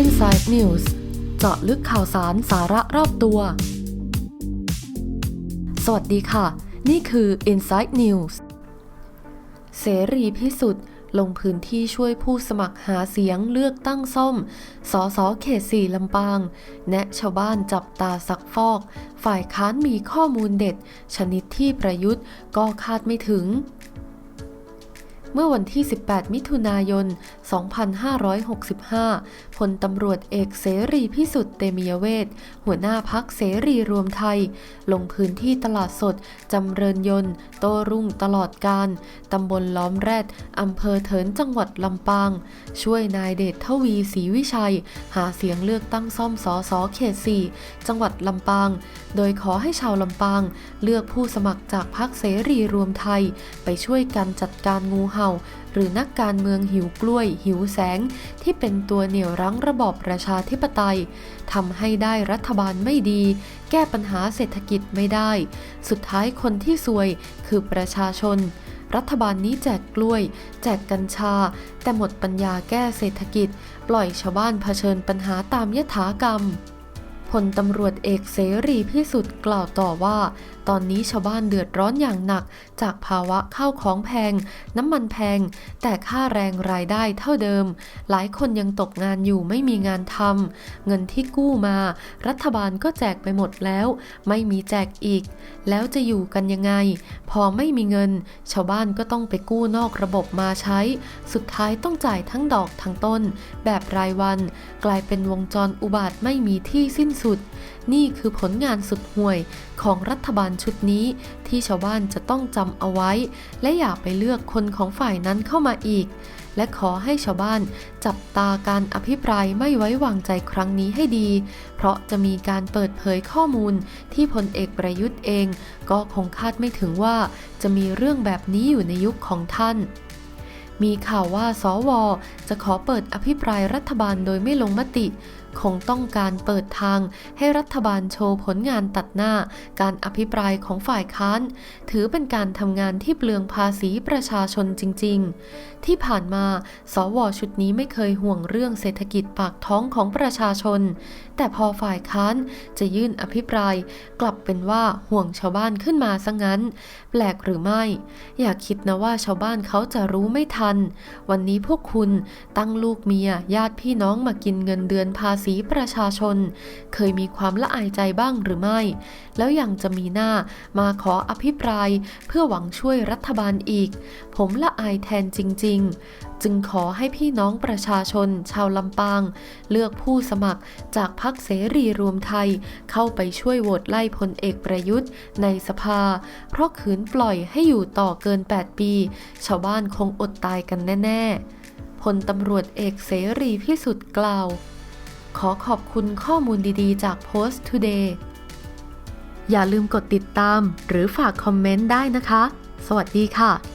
Inside News เจาะลึกข่าวสารสาระรอบตัว สวัสดีค่ะ นี่คือ Inside News เสรีพิสุทธิ์ลงพื้นที่ช่วยผู้สมัครหาเสียงเลือกตั้งซ่อม สสเขตสี่ลำปาง แนะชาวบ้านจับตาสักฟอก ฝ่ายค้านมีข้อมูลเด็ด ชนิดที่ประยุทธ์ก็คาดไม่ถึง เมื่อวันที่ 18 มิถุนายน 2565 พลตำรวจเอกเสรีพิสุทธิ์เตมียเวทหัวหน้าพักเสรีรวมไทย ลงพื้นที่ตลาดสด จำเริญยนต์ โตรุ่งตลอดการตำบลล้อมแรดอำเภอเถินจังหวัดลำปาง ช่วยนายเดชทวีศรีวิชัย หาเสียงเลือกตั้งซ่อมสอสอเขต 4 จังหวัดลำปาง โดยขอให้ชาวลำปางเลือกผู้สมัครจากพรรคเสรีรวมไทย ไปช่วยกันจัดการงูเห่า หรือนักการเมืองหิวกล้วย หิวแสง ที่เป็นตัวเหนี่ยวรั้งระบอบประชาธิปไตยทำให้ได้รัฐบาลไม่ดี แก้ปัญหาเศรษฐกิจไม่ได้ สุดท้ายคนที่ซวยคือประชาชนรัฐบาลนี้แจกกล้วย แจกกัญชา แต่หมดปัญญาแก้เศรษฐกิจ ปล่อยชาวบ้านเผชิญปัญหาตามยถากรรม พลตำรวจเอกเสรีพิสุทธิ์กล่าวต่อว่าตอนนี้ชาวบ้านเดือดร้อนอย่างหนัก จากภาวะข้าวของแพง น้ำมันแพง แต่ค่าแรงรายได้เท่าเดิม หลายคนยังตกงานอยู่ไม่มีงานทำเงินที่กู้มา รัฐบาลก็แจกไปหมดแล้ว ไม่มีแจกอีก แล้วจะอยู่กันยังไง พอไม่มีเงิน ชาวบ้านก็ต้องไปกู้นอกระบบมาใช้ สุดท้ายต้องจ่ายทั้งดอกทั้งต้น แบบรายวัน กลายเป็นวงจรอุบาทไม่มีที่สิ้นสุด นี่คือผลงานสุดห่วยของรัฐบาลชุดนี้ที่ชาวบ้านจะต้องจำเอาไว้ และอย่าไปเลือกคนของฝ่ายนั้นเข้ามาอีก และขอให้ชาวบ้านจับตาการอภิปรายไม่ไว้วางใจครั้งนี้ให้ดี เพราะจะมีการเปิดเผยข้อมูลที่พลเอกประยุทธ์เอง ก็คงคาดไม่ถึงว่าจะมีเรื่องแบบนี้อยู่ในยุคของท่านมีข่าวว่าสว จะขอเปิดอภิปรายรัฐบาลโดยไม่ลงมติ คงต้องการเปิดทางให้รัฐบาลโชว์ผลงานตัดหน้า การอภิปรายของฝ่ายค้าน ถือเป็นการทำงานที่เปลืองภาษีประชาชนจริง ๆ ที่ผ่านมา สวชุดนี้ไม่เคยห่วงเรื่องเศรษฐกิจปากท้องของประชาชน แต่พอฝ่ายค้านจะยื่นอภิปราย กลับเป็นว่าห่วงชาวบ้านขึ้นมาซะงั้น แปลกหรือไม่ อย่าคิดนะว่าชาวบ้านเขาจะรู้ไม่ทัน วันนี้พวกคุณตั้งลูกเมียญาติพี่น้องมากินเงินเดือนภาษษีประชาชน เคยมีความละอายใจบ้างหรือไม่ แล้วยังจะมีหน้ามาขออภิปรายเพื่อหวังช่วยรัฐบาลอีก ผมละอายแทนจริง ๆ จึงขอให้พี่น้องประชาชนชาวลำปาง เลือกผู้สมัครจากพรรคเสรีรวมไทย เข้าไปช่วยโหวตไล่พลเอกประยุทธ์ในสภา เพราะขืนปล่อยให้อยู่ต่อเกิน 8 ปี ชาวบ้านคงอดตายกันแน่ ๆพลตำรวจเอกเสรีพิสุทธิ์กล่าว ขอขอบคุณข้อมูลดีๆ จาก Post Today อย่าลืมกดติดตามหรือฝากคอมเมนต์ได้นะคะ สวัสดีค่ะ